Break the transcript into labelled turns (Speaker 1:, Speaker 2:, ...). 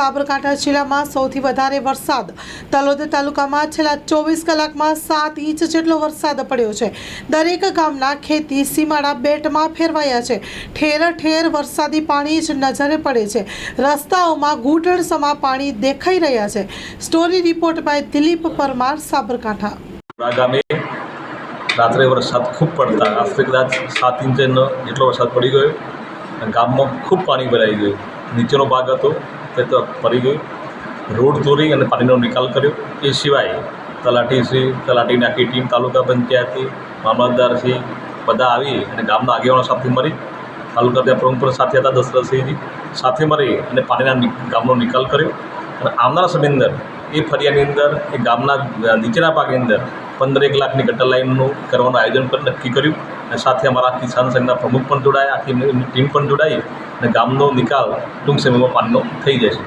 Speaker 1: સાબરકાંઠા જિલ્લામાં સૌથી વધારે વરસાદ. તલોદ તાલુકામાં છેલ્લા ચોવીસ કલાકમાં સાત ઇંચ જેટલો વરસાદ પડ્યો છે. દરેક ગામના ખેતી સીમાડા બેટમાં ફેરવાયા છે. ઠેર ઠેર વરસાદી પાણી જ નજરે પડે છે. રસ્તાઓમાં ઘૂંટણ સમા પાણી દેખાઈ રહ્યા છે. Story report by Dilip Parmar, Sabarkantha.
Speaker 2: રાત્રે વરસાદ ખૂબ પડતા. રાત્રે કદાચ સાત ઇંચનો જેટલો વરસાદ પડી ગયો. ગામમાં ખૂબ પાણી ભરાઈ ગયું. નીચેનો ભાગ હતો તે તો પડી ગયો. રોડ તોડી અને પાણીનો નિકાલ કર્યો. એ સિવાય તલાટીશ્રી તલાટીની આખી ટીમ તાલુકા પંચાયતથી મામલતદારશ્રી બધા આવી અને ગામના આગેવાનો સાથે મળી. તાલુકા ત્યાં પ્રમુખ સાથે હતા, દશરથસિંહજી. સાથે મળી અને પાણીના ગામનો નિકાલ કર્યો. અને આવનારા સમયની અંદર એ ફરિયાની અંદર, એ ગામના નીચેના ભાગની અંદર પંદર એક લાખની ગટર લાઇનનું કરવાનું આયોજન પણ નક્કી કર્યું અને સાથે અમારા કિસાન સંઘના પ્રમુખ પણ જોડાયા, આખી ટીમ પણ જોડાઈ અને ગામનો નિકાલ ટૂંક સમયમાં પાણીનો થઈ જશે